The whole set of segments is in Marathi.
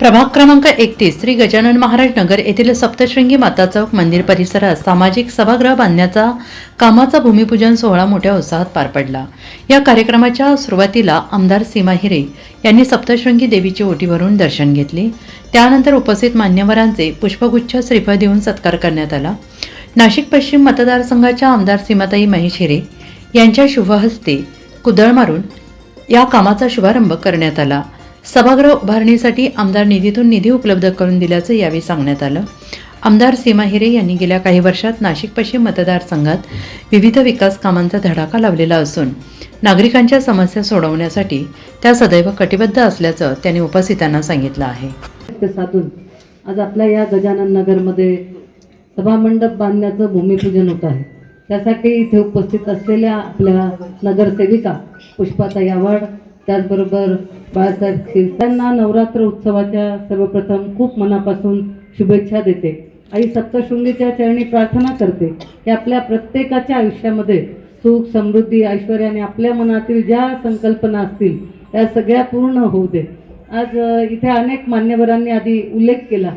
प्रभाग क्रमांक एकतीस श्री गजानन महाराज नगर येथील सप्तशृंगी माता चौक मंदिर परिसरात सामाजिक सभागृह बांधण्याचा कामाचा भूमिपूजन सोहळा मोठ्या उत्साहात पार पडला. या कार्यक्रमाच्या सुरुवातीला आमदार सीमा हिरे यांनी सप्तशृंगी देवीची ओटी भरून दर्शन घेतले. त्यानंतर उपस्थित मान्यवरांचे पुष्पगुच्छ श्रीफळ देऊन सत्कार करण्यात आला. नाशिक पश्चिम मतदारसंघाच्या आमदार सीमाताई महेश हिरे यांच्या शुभहस्ते कुदळ मारून या कामाचा शुभारंभ करण्यात आला. सभागृह उभारणीसाठी आमदार निधीतून निधी उपलब्ध करून दिल्याचं यावेळी सांगण्यात आलं. आमदार सीमा हिरे यांनी गेल्या काही वर्षात नाशिक पश्चिम मतदारसंघात विविध विकास कामांचा धडाका लावलेला असून नागरिकांच्या समस्या सोडवण्यासाठी त्या सदैव कटिबद्ध असल्याचं त्यांनी उपस्थितांना सांगितलं आहे. साधून आज आपल्या या गजानन नगरमध्ये सभामंडप बांधण्याचं भूमिपूजन होत आहे. त्यासाठी इथे उपस्थित असलेल्या आपल्या नगरसेविका पुष्पाताई आव्हाड त्याचबरोबर बाळासाहेब खीर त्यांना नवरात्र उत्सवाच्या सर्वप्रथम खूप मनापासून शुभेच्छा देते. आई सप्तशृंगीच्या चरणी प्रार्थना करते की आपल्या प्रत्येकाच्या आयुष्यामध्ये सुख समृद्धी ऐश्वर्याने आणि आपल्या मनातील ज्या संकल्पना असतील त्या सगळ्या पूर्ण होऊ दे. आज इथे अनेक मान्यवरांनी आधी उल्लेख केला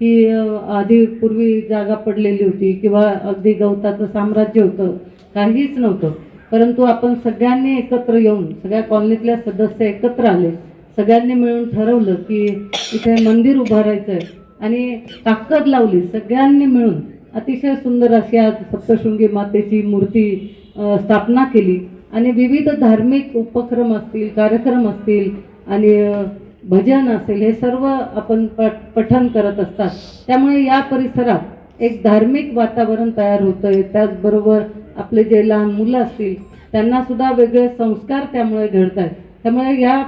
की आधी पूर्वी जागा पडलेली होती किंवा अगदी गवताचं साम्राज्य होतं काहीच नव्हतं. परंतु आपण सगळ्यांनी एकत्र येऊन सगळ्या कॉलनीतल्या सदस्य एकत्र आले सगळ्यांनी मिळून ठरवलं की इथे मंदिर उभारायचं आहे आणि ताकद लावली सगळ्यांनी मिळून अतिशय सुंदर अशी आज सप्तशृंगी मातेची मूर्ती स्थापना केली. आणि विविध धार्मिक उपक्रम असतील कार्यक्रम असतील आणि भजन असेल हे सर्व आपण पठ पठन करत असतात. त्यामुळे या परिसरात एक धार्मिक वातावरण तयार होतं आहे त्याचबरोबर आपले जे लहान मुलं असतील त्यांना सुद्धा वेगळे संस्कार त्यामुळे घडत आहेत त्यामुळे या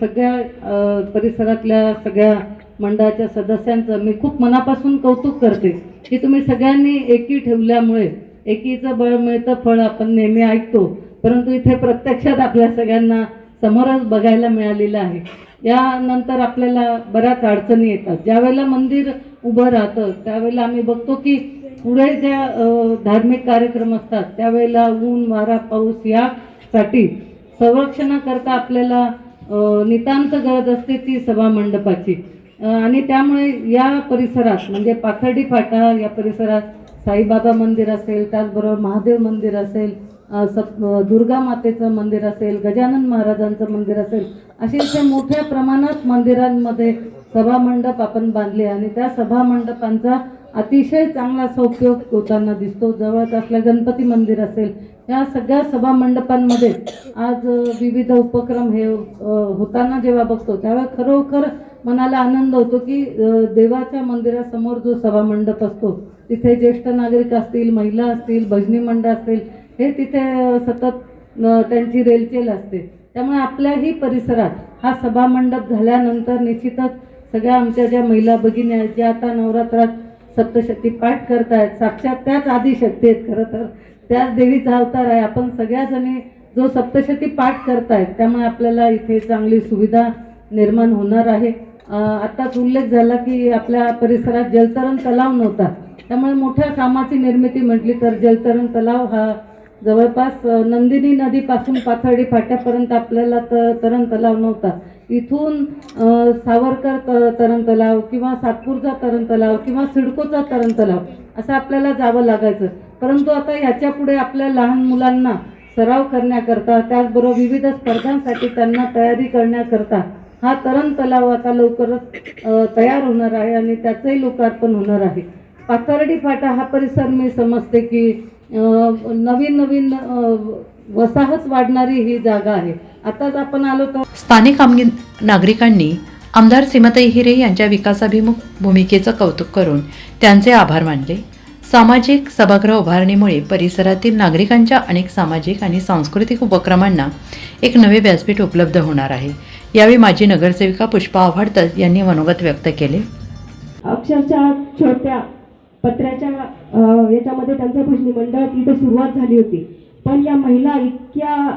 सगळ्या परिसरातल्या सगळ्या मंडळाच्या सदस्यांचं मी खूप मनापासून कौतुक करते की तुम्ही सगळ्यांनी एकी ठेवल्यामुळे एकीचं बळ मिळतं फळ आपण नेहमी ऐकतो परंतु इथे प्रत्यक्षात आपल्या सगळ्यांना समोरच बघायला मिळालेलं आहे. यानंतर आपल्याला बऱ्याच अडचणी येतात. ज्यावेळेला मंदिर उभं राहतं. त्यावेळेला आम्ही बघतो की पुढे ज्या धार्मिक कार्यक्रम असतात त्यावेळेला ऊन वारा पाऊस यासाठी संरक्षणाकरता आपल्याला नितांत गरज असते ती सभा मंडपाची. आणि त्यामुळे या परिसरात म्हणजे पाथर्डी फाटा या परिसरात साईबाबा मंदिर असेल त्याचबरोबर महादेव मंदिर असेल सप दुर्गा मातेचं मंदिर असेल गजानन महाराजांचं मंदिर असेल असे इथे मोठ्या प्रमाणात मंदिरांमध्ये सभामंडप आपण बांधले आणि त्या सभामंडपांचा अतिशय चांगला असा उपयोग होताना दिसतो. जवळच असलं गणपती मंदिर असेल या सगळ्या सभामंडपांमध्ये आज विविध उपक्रम हे होताना जेव्हा बघतो त्यावेळेला खरोखर मनाला आनंद होतो की देवाच्या मंदिरासमोर जो सभामंडप असतो तिथे ज्येष्ठ नागरिक असतील महिला असतील भजनी मंडळ असतील हे तिथे सतत त्यांची रेलचेल असते. त्यामुळे आपल्याही परिसरात हा सभामंडप झाल्यानंतर निश्चितच सगळ्या आमच्या ज्या महिला भगिनी आहेत ज्या आता नवरात्रात सप्तशक्ती पाठ करतायत साक्षात त्याच आदिशक्ती आहेत खरं तर. त्याच देवीचा अवतार आहे. आपण सगळ्याजणी जो सप्तशती पाठ करतायत त्यामुळे आपल्याला इथे चांगली सुविधा निर्माण होणार आहे. आत्ताच उल्लेख झाला की आपल्या परिसरात जलतरण तलाव नव्हता. त्यामुळे मोठ्या कामाची निर्मिती म्हटली तर जलतरण तलाव हा जवळपास नंदिनी नदीपासून पाथर्डी फाट्यापर्यंत आपल्याला त तरण तलाव नव्हता. इथून सावरकर त तरण तलाव किंवा सातपूरचा तरण तलाव किंवा सिडकोचा तरण तलाव असं आपल्याला जावं लागायचं. परंतु आता ह्याच्यापुढे आपल्या लहान मुलांना सराव करण्याकरता त्याचबरोबर विविध स्पर्धांसाठी त्यांना तयारी करण्याकरता हा तरण तलाव आता लवकरच तयार होणार आहे आणि त्याचंही लोकार्पण होणार आहे. पाथर्डी फाटा हा परिसर मी समजते की नवीन नवीन वसाहत वाढणारी ही जागा आहे. आताच आपण आलो तर स्थानिक आमगी नागरिकांनी आमदार सीमाताई हिरे यांच्या विकासाभिमुख भूमिकेचं कौतुक करून त्यांचे आभार मानले. सामाजिक सभागृह उभारणीमुळे परिसरातील नागरिकांच्या अनेक सामाजिक आणि सांस्कृतिक उपक्रमांना एक नवे व्यासपीठ उपलब्ध होणार आहे. यावेळी माजी नगरसेविका पुष्पा आव्हाडकर यांनी मनोगत व्यक्त केले. अक्षरशः छोट्या पत्र्याच्या याच्यामध्ये त्यांचं भजनी मंडळ तिथं सुरुवात झाली होती. पण या महिला इतक्या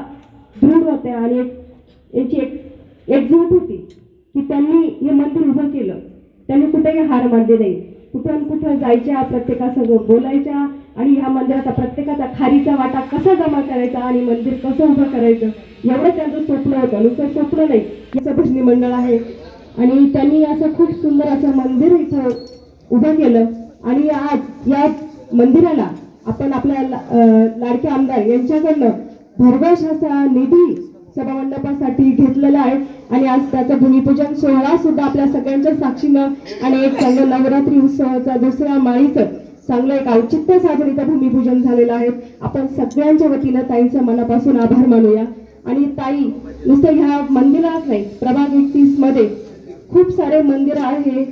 दृढ होत्या आणि यांची एक एकजूट होती की त्यांनी हे मंदिर उभं केलं. त्यांनी कुठेही हार मानले नाही. कुठं कुठं जायच्या प्रत्येकासंग बोलायच्या आणि ह्या मंदिराचा प्रत्येकाचा खारीचा वाटा कसा जमा करायचा आणि मंदिर कसं उभं करायचं एवढं त्यांचं स्वप्न होतं. नुसतं स्वप्न नाही. याचं भजनी मंडळ आहे. आणि त्यांनी असं खूप सुंदर असं मंदिर इथं उभं केलं. आणि आज या मंदिराला आपण आपल्या ला- लाडके आमदार यांच्याकडनं भरघोस असा निधी सभामंडपासाठी घेतलेला आहे. आणि आज त्याचं भूमिपूजन सोहळा सुद्धा आपल्या सगळ्यांच्या साक्षीनं आणि एक चांगलं नवरात्री उत्सवाचा दुसऱ्या माळीचं चांगलं एक औचित्य साधून इथं भूमिपूजन झालेलं आहे. आपण सगळ्यांच्या वतीनं ताईंचा मनापासून आभार मानूया. आणि ताई नुसतं ह्या मंदिरात नाही प्रभाग एकतीसमध्ये खूप सारे मंदिर आहे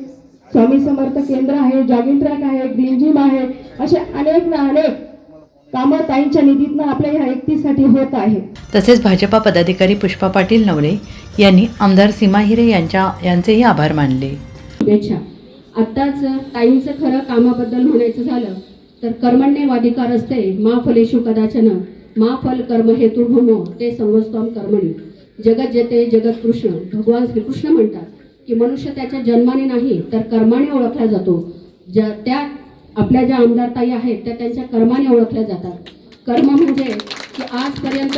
स्वामी समर्थ केंद्र आहे जॉगिंग ट्रॅक आहे ग्रीन जिम आहे असे अनेक ना अनेक कामं ताईंच्या निधीतनं आपल्या ह्या होत आहे तसेच भाजपा पदाधिकारी पुष्पा पाटील नवले यांनी आमदार सीमा हिरे यांच्या यांचेही आभार मानले. शुभेच्छा. आत्ताच ताईंचं खरं कामाबद्दल म्हणायचं झालं तर कर्मण्यवाधिकार असते मा फलेषु कदाचन मा फल कर्म हेतुर्भूमो ते संवस्तम कर्मणी. जगत जेते जगत कृष्ण भगवान श्रीकृष्ण म्हणतात. की मनुष्य त्याच्या जन्माने नाही तर कर्माने ओळखला जातो. ज्या त्या आपल्या ज्या आमदार ताई आहेत त्या त्यांच्या कर्माने ओळखल्या जातात. कर्म म्हणजे की आजपर्यंत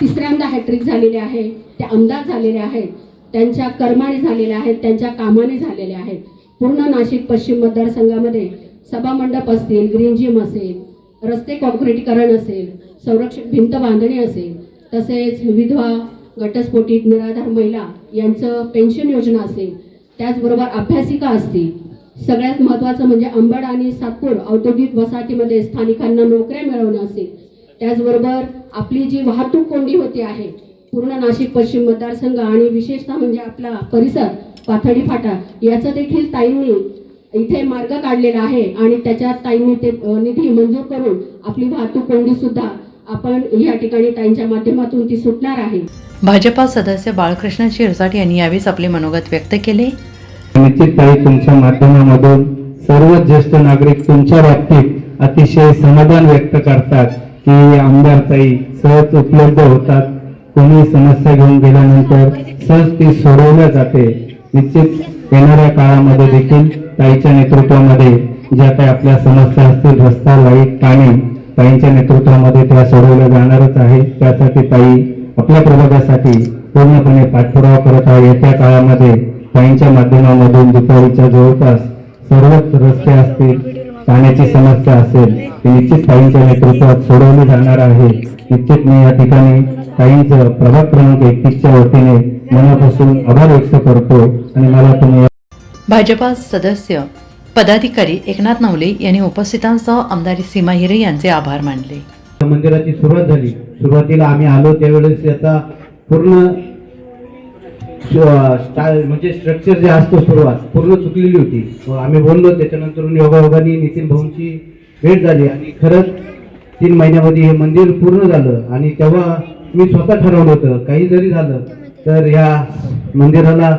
तिसऱ्यांदा हॅट्रिक झालेले आहे ते आमदार झालेले आहेत त्यांच्या कर्माने झालेल्या आहेत त्यांच्या कामाने झालेल्या आहेत. पूर्ण नाशिक पश्चिम मतदारसंघामध्ये सभामंडप असतील ग्रीन जिम असेल रस्ते कॉन्क्रीटीकरण असेल संरक्षक भिंत बांधणी असेल तसेच विधवा घटस्फोटीत निराधार महिला यांचं पेन्शन योजना असेल त्याचबरोबर अभ्यासिका असतील. सगळ्यात महत्त्वाचं म्हणजे अंबड आणि सातपूर औद्योगिक वसाहतीमध्ये स्थानिकांना नोकऱ्या मिळवणं असेल. त्याचबरोबर आपली जी वाहतूक कोंडी होती आहे पूर्ण नाशिक पश्चिम मतदारसंघ आणि विशेषतः म्हणजे आपला परिसर पाथडी फाटा याचं देखील ताईंनी इथे मार्ग काढलेला आहे आणि त्याच्यात ताईंनी ते निधी मंजूर करून आपली वाहतूक कोंडी सुद्धा आपण या ठिकाणी ताईंच्या माध्यमातून ती सुटणार आहे. भाजपा सदस्य बाळकृष्ण शिरसाट यांनी यावेळीच आपले मनोगत व्यक्त केले. निश्चितताई तुमच्या माध्यमामधून सर्व ज्येष्ठ नागरिक तुमच्या बाबतीत अतिशय समाधान व्यक्त करतात की आमदार ताई सहज उपलब्ध होतात. कोणी समस्या घेऊन गेल्यानंतर सहज ती सोडवल्या जाते. निश्चित येणाऱ्या काळामध्ये देखील ताईच्या नेतृत्वामध्ये ज्या काही आपल्या समस्या असतील रस्ता लाइट पाणी ताईंच्या नेतृत्वामध्ये त्या सोडवल्या जाणारच आहे. त्यासाठी ताई आपल्या प्रभागासाठी पूर्णपणे पाठपुरावा करत आहे. येत्या काळामध्ये ताईंच्या माध्यमामधून दुपारीच्या जवळपास सर्वच रस्ते असतील पाण्याची समस्या असेल ती निश्चित ताईंच्या नेतृत्वात सोडवली जाणार आहे. निश्चित मी या ठिकाणी ताईंचं प्रभाग क्रमांक एकतीसच्या वतीने मनापासून आभार व्यक्त करतो आणि मला तुम्ही भाजपा सदस्य पदाधिकारी एकनाथ नवले यांनी उपस्थितांसह आमदारी सीमा हिरे यांचे आभार मानले. मंदिराची सुरुवात झाली. सुरुवातीला आम्ही आलो त्यावेळेस याचा पूर्ण म्हणजे स्ट्रक्चर जे असतो सुरुवात पूर्ण चुकलेली होती. आम्ही बोललो त्याच्यानंतर योगायोगाने नितीन भाऊंची भेट झाली आणि खरंच तीन महिन्यामध्ये हे मंदिर पूर्ण झालं आणि तेव्हा मी स्वतः ठरवलं होतं काही जरी झालं तर ह्या मंदिराला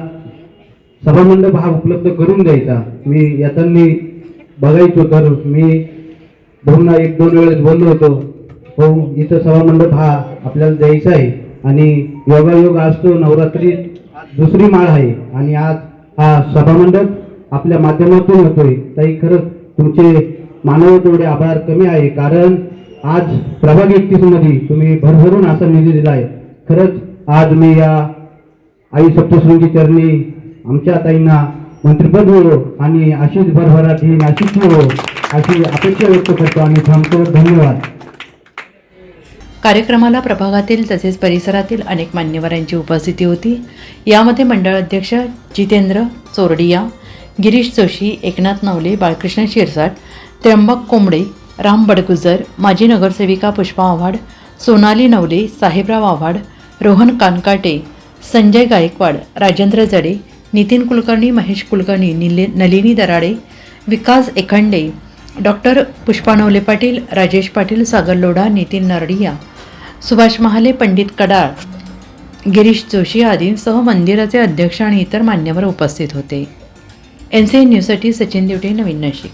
सभामंडप हा उपलब्ध करून द्यायचा. मी यातानी बघायचो तर मी भाऊंना एक दोन वेळेस बोललो होतो हो इथं सभामंडप हा आपल्याला द्यायचा आहे आणि योगायोग असतो नवरात्री दुसरी माळ आहे आणि आज हा सभामंडप आपल्या माध्यमातून होतोय. ताई खरंच तुमचे मानव तेवढे आभार कमी आहे कारण आज प्रभाग एकतीसमध्ये तुम्ही भरभरून असा निधी दिला आहे खरंच आज मी या आई सप्तशृंगी चरणी आमच्या ताईंना मंत्रिपद मिळो आणि अशीच भरभराट ही नाशिक मिळो अशी अपेक्षा व्यक्त करतो आणि थांबतो. धन्यवाद. कार्यक्रमाला प्रभागातील तसेच परिसरातील अनेक मान्यवरांची उपस्थिती होती. यामध्ये मंडळ अध्यक्ष जितेंद्र चोरडिया गिरीश जोशी एकनाथ नवले बाळकृष्ण शिरसाट त्र्यंबक कोंबडे राम बडगुजर माजी नगरसेविका पुष्पा आव्हाड सोनाली नवले साहेबराव आव्हाड रोहन कानकाटे संजय गायकवाड राजेंद्र जडे नितीन कुलकर्णी महेश कुलकर्णी निले नलिनी दराडे विकास एखंडे डॉक्टर पुष्पानवले पाटील राजेश पाटील सागर लोढा नितीन नरडिया सुभाष महाले पंडित कडाळ गिरीश जोशी आदींसह मंदिराचे अध्यक्ष आणि इतर मान्यवर उपस्थित होते. एन सी एन न्यूजसाठी सचिन देवटे नवीन नाशिक